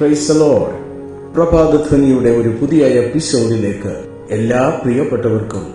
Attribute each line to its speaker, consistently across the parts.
Speaker 1: ക്രൈസ്തലോഡ് പ്രഭാതധ്വനിയുടെ ഒരു പുതിയ എപ്പിസോഡിലേക്ക് എല്ലാ പ്രിയപ്പെട്ടവർക്കും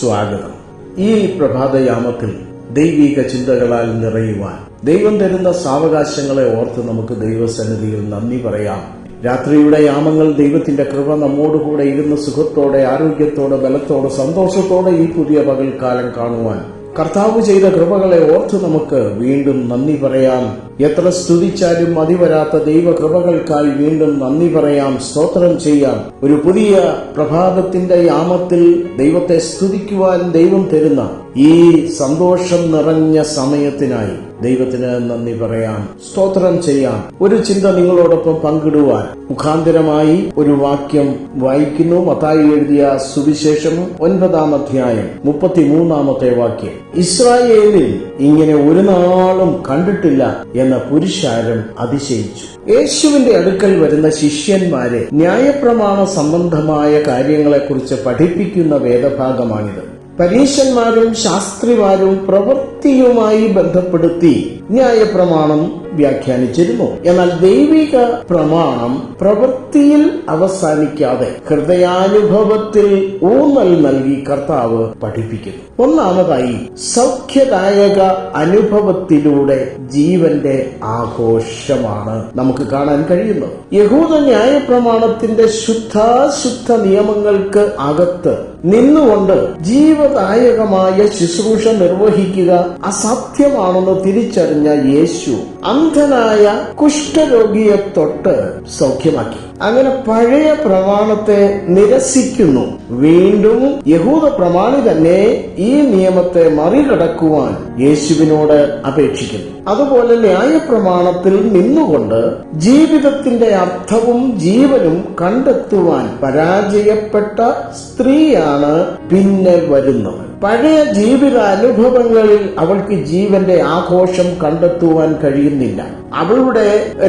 Speaker 1: സ്വാഗതം. ഈ പ്രഭാതയാമത്തിൽ ദൈവിക ചിന്തകളാൽ നിറയുവാൻ ദൈവം തരുന്ന സാവകാശങ്ങളെ ഓർത്ത് നമുക്ക് ദൈവസന്നിധിയിൽ നന്ദി പറയാം. രാത്രിയുടെ യാമങ്ങൾ ദൈവത്തിന്റെ കൃപ നമ്മോടുകൂടെ ഇരുന്ന് സുഖത്തോടെ ആരോഗ്യത്തോടെ ബലത്തോടെ സന്തോഷത്തോടെ ഈ പുതിയ പകൽക്കാലം കാണുവാൻ കർത്താവ് ചെയ്ത കൃപകളെ ഓർത്ത് നമുക്ക് വീണ്ടും നന്ദി പറയാം. എത്ര സ്തുതിച്ചാലും മതി വരാത്ത ദൈവ കൃപകൾക്കായി വീണ്ടും നന്ദി പറയാം സ്തോത്രം ചെയ്യാം. ഒരു പുതിയ പ്രഭാതത്തിന്റെ യാമത്തിൽ ദൈവത്തെ സ്തുതിക്കുവാൻ ദൈവം തരുന്ന ഈ സന്തോഷം നിറഞ്ഞ സമയത്തിനായി ദൈവത്തിന് നന്ദി പറയാം സ്തോത്രം ചെയ്യാം. ഒരു ചിന്ത നിങ്ങളോടൊപ്പം പങ്കിടുവാൻ മുഖാന്തരമായി ഒരു വാക്യം വായിക്കുന്നു. മത്തായി എഴുതിയ സുവിശേഷം ഒൻപതാം അധ്യായം മുപ്പത്തിമൂന്നാമത്തെ വാക്യം. ഇസ്രായേലിൽ ഇങ്ങനെ ഒരു നാളും കണ്ടിട്ടില്ല പുരുഷാരം അതിശയിച്ചു. യേശുവിന്റെ അടുക്കൽ വരുന്ന ശിഷ്യന്മാരെ ന്യായപ്രമാണ സംബന്ധമായ കാര്യങ്ങളെക്കുറിച്ച് പഠിപ്പിക്കുന്ന വേദഭാഗമാണിത്. പരീശന്മാരും ശാസ്ത്രിമാരും പ്രവൃത്തിയുമായി ബന്ധപ്പെടുത്തി ന്യായപ്രമാണം വ്യാഖ്യാനിച്ചിരുന്നു. എന്നാൽ ദൈവിക പ്രമാണം പ്രവൃത്തിയിൽ അവസാനിക്കാതെ ഹൃദയാനുഭവത്തിൽ ഊന്നൽ നൽകി കർത്താവ് പഠിപ്പിക്കുന്നു. ഒന്നാമതായി സൗഖ്യദായക അനുഭവത്തിലൂടെ ജീവന്റെ ആഘോഷമാണ് നമുക്ക് കാണാൻ കഴിയുന്നത്. യഹൂദ ന്യായപ്രമാണത്തിന്റെ ശുദ്ധാശുദ്ധ നിയമങ്ങൾക്ക് അകത്ത് നിന്നുകൊണ്ട് ജീവദായകമായ ശുശ്രൂഷ നിർവഹിക്കുക അസാധ്യമാണെന്ന് തിരിച്ചറിഞ്ഞ യേശു അന്ധനായ കുഷ്ഠരോഗിയെ തൊട്ട് സൗഖ്യമാക്കി. അങ്ങനെ പഴയ പ്രമാണത്തെ നിരസിക്കുന്നു. വീണ്ടും യഹൂദ പ്രമാണി തന്നെ ഈ നിയമത്തെ മറികടക്കുവാൻ യേശുവിനോട് അപേക്ഷിക്കുന്നു. അതുപോലെ ന്യായപ്രമാണത്തിൽ നിന്നുകൊണ്ട് ജീവിതത്തിന്റെ അർത്ഥവും ജീവനും കണ്ടെത്തുവാൻ പരാജയപ്പെട്ട സ്ത്രീയാണ് പിന്നെ വരുന്നത് പഴയ ജീവിത അനുഭവങ്ങളിൽ അവൾക്ക് ജീവന്റെ ആഘോഷം കണ്ടെത്തുവാൻ കഴിയുന്നില്ല അവളുടെ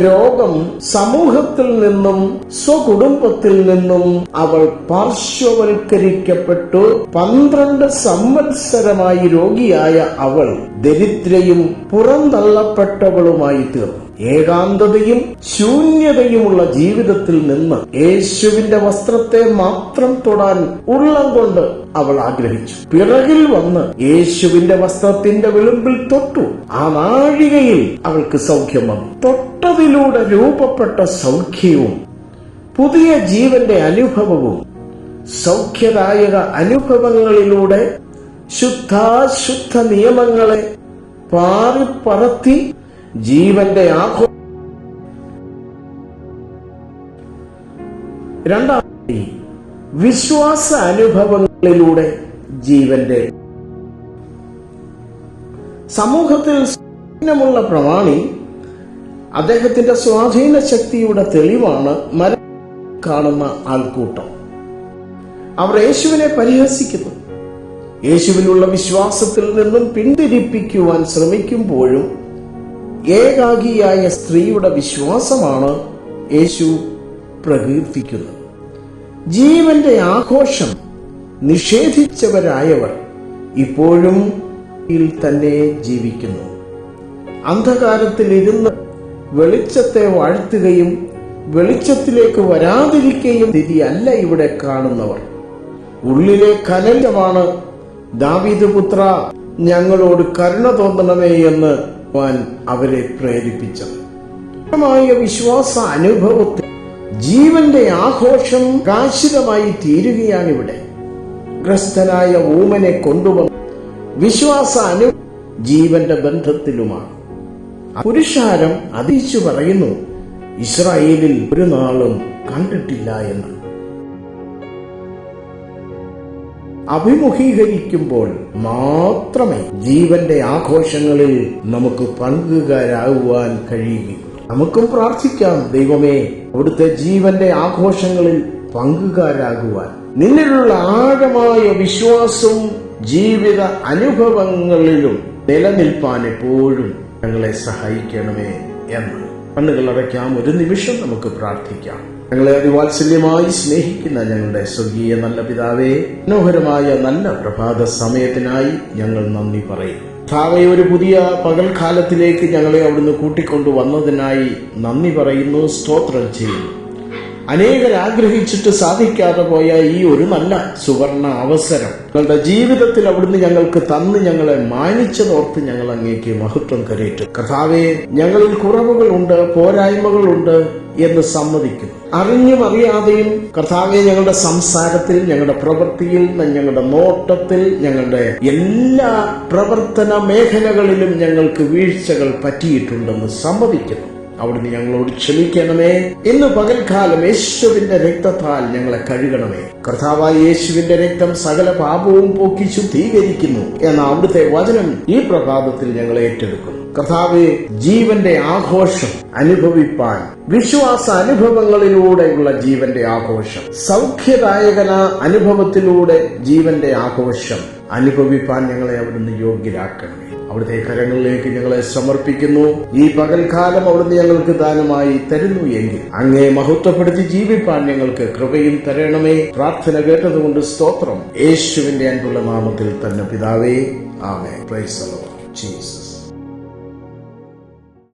Speaker 1: രോഗം സമൂഹത്തിൽ നിന്നും സ്വകുടുംബത്തിൽ നിന്നും അവൾ പാർശ്വവൽക്കരിക്കപ്പെട്ടു. പന്ത്രണ്ട് സംവത്സരമായി രോഗിയായ അവൾ ദരിദ്രയും പുറന്തള്ളപ്പെട്ടവളുമായി തീർന്നു. ഏകാന്തതയും ശൂന്യതയുമുള്ള ജീവിതത്തിൽ നിന്ന് യേശുവിന്റെ വസ്ത്രത്തെ മാത്രം തൊടാൻ ഉള്ളം കൊണ്ട് അവൾ ആഗ്രഹിച്ചു. പിറകിൽ വന്ന് യേശുവിന്റെ വസ്ത്രത്തിന്റെ വിളിമ്പിൽ തൊട്ടു. ആ നാഴികയിൽ അവൾക്ക് സൗഖ്യം വന്നു. തൊട്ടതിലൂടെ രൂപപ്പെട്ട സൗഖ്യവും പുതിയ ജീവന്റെ അനുഭവവും സൗഖ്യദായക അനുഭവങ്ങളിലൂടെ ശുദ്ധാശുദ്ധ നിയമങ്ങളെ പാറിപ്പറത്തി ജീവന്റെ ആഘോ രണ്ടാമത്തെ വിശ്വാസ അനുഭവങ്ങളിലൂടെ ജീവന്റെ സമൂഹത്തിൽ സ്വാധീനമുള്ള പ്രമാണി അദ്ദേഹത്തിന്റെ സ്വാധീന ശക്തിയുടെ തെളിവാണ് മര കാണുന്ന ആൾക്കൂട്ടം. അവർ യേശുവിനെ പരിഹസിക്കുന്നു. യേശുവിനുള്ള വിശ്വാസത്തിൽ നിന്നും പിന്തിരിപ്പിക്കുവാൻ ശ്രമിക്കുമ്പോഴും ഏകാഗിയായ സ്ത്രീയുടെ വിശ്വാസമാണ് യേശു പ്രകീർത്തിക്കുന്നത്. ജീവന്റെ ആഘോഷം നിഷേധിച്ചവരായവർ ഇപ്പോഴും തന്നെ ജീവിക്കുന്നു. അന്ധകാരത്തിലിരുന്ന് വെളിച്ചത്തെ വാഴ്ത്തുകയും വെളിച്ചത്തിലേക്ക് വരാതിരിക്കുകയും തിരിയല്ല ഇവിടെ കാണുന്നവർ. ഉള്ളിലെ കനലമാണ് ദാവീദ് പുത്ര ഞങ്ങളോട് കരുണ തോന്നണമേ എന്ന് വാൻ അവരെ പ്രേരിപ്പിച്ചത്. മായ വിശ്വാസ അനുഭവത്തിൽ ജീവന്റെ ആഘോഷം കാശിതമായി തീരുകയാണിവിടെ. ഗ്രസ്തനായ ഊമനെ കൊണ്ടുവന്ന് വിശ്വാസ അനു ജീവന്റെ ബന്ധത്തിലുമാണ്. പുരുഷാരം അതിച്ചു പറയുന്നു ഇസ്രായേലിൽ ഒരു നാളും കണ്ടിട്ടില്ല എന്ന്. അഭിമുഖീകരിക്കുമ്പോൾ മാത്രമേ ജീവന്റെ ആഘോഷങ്ങളിൽ നമുക്ക് പങ്കുകാരാകുവാൻ കഴിയുകയുള്ളൂ നമുക്കും പ്രാർത്ഥിക്കാം ദൈവമേ അവിടുത്തെ ജീവന്റെ ആഘോഷങ്ങളിൽ പങ്കുകാരാകുവാൻ. നിന്നിലുള്ള ആഴമായ വിശ്വാസവും ജീവിത അനുഭവങ്ങളിലും നിലനിൽപ്പാൻ എപ്പോഴും ഞങ്ങളെ സഹായിക്കണമേ എന്ന്. കണ്ണുകൾ അടയ്ക്കാം ഒരു നിമിഷം നമുക്ക് പ്രാർത്ഥിക്കാം. ഞങ്ങളെ അതിവാത്സല്യമായി സ്നേഹിക്കുന്ന ഞങ്ങളുടെ സ്വർഗീയ നല്ല പിതാവേ മനോഹരമായ നല്ല പ്രഭാത സമയത്തിനായി ഞങ്ങൾ നന്ദി പറയും. കർത്താവെ ഒരു പുതിയ പകൽക്കാലത്തിലേക്ക് ഞങ്ങളെ അവിടുന്ന് കൂട്ടിക്കൊണ്ടു വന്നതിനായി നന്ദി പറയുന്നു സ്തോത്രം ചെയ്യുന്നു. അനേകർ ആഗ്രഹിച്ചിട്ട് സാധിക്കാതെ പോയ ഈ ഒരു നല്ല സുവർണ അവസരം ഞങ്ങളുടെ ജീവിതത്തിൽ അവിടുന്ന് ഞങ്ങൾക്ക് തന്ന് ഞങ്ങളെ മാനിച്ചതോർത്ത് ഞങ്ങൾ അങ്ങേക്ക് മഹത്വം കരയിട്ടു കഥാവെ ഞങ്ങളിൽ കുറവുകളുണ്ട് പോരായ്മകളുണ്ട് എന്ന് സമ്മതിക്കുന്നു. അറിഞ്ഞും അറിയാതെയും കർത്താവെ ഞങ്ങളുടെ സംസാരത്തിൽ ഞങ്ങളുടെ പ്രവൃത്തിയിൽ ഞങ്ങളുടെ നോട്ടത്തിൽ ഞങ്ങളുടെ എല്ലാ പ്രവർത്തന മേഖലകളിലും ഞങ്ങൾക്ക് വീഴ്ചകൾ പറ്റിയിട്ടുണ്ടെന്ന് സമ്മതിക്കുന്നു അവിടുന്ന് ഞങ്ങളോട് ക്ഷമിക്കണമേ. ഇന്ന് പകൽക്കാലം യേശുവിന്റെ രക്തത്താൽ ഞങ്ങളെ കഴുകണമേ. കർത്താവായ യേശുവിന്റെ രക്തം സകല പാപവും പോക്കി ശുദ്ധീകരിക്കുന്നു എന്ന അവിടുത്തെ വചനം ഈ പ്രഭാതത്തിൽ ഞങ്ങൾ ഏറ്റെടുക്കും. കർത്താവ് ജീവന്റെ ആഘോഷം അനുഭവിപ്പാൻ വിശ്വാസ അനുഭവങ്ങളിലൂടെയുള്ള ജീവന്റെ ആഘോഷം സൗഖ്യദായകന അനുഭവത്തിലൂടെ ജീവന്റെ ആഘോഷം അനുഭവിപ്പാൻ ഞങ്ങളെ അവിടുന്ന് യോഗ്യരാക്കണമേ. അവിടുത്തെ കരങ്ങളിലേക്ക് ഞങ്ങളെ സമർപ്പിക്കുന്നു. ഈ പകൽക്കാലം അവിടുന്ന് ഞങ്ങൾക്ക് ദാനമായി തരുന്നു എങ്കിൽ അങ്ങേ മഹത്വപ്പെടുത്തി ജീവിപ്പാൻ ഞങ്ങൾക്ക് കൃപയും തരണമേ. പ്രാർത്ഥന കേട്ടതുകൊണ്ട് സ്തോത്രം. യേശുവിന്റെ അൻപുള്ള നാമത്തിൽ തന്നെ പിതാവേ. ആമേ പ്രൈസ് ജീസസ്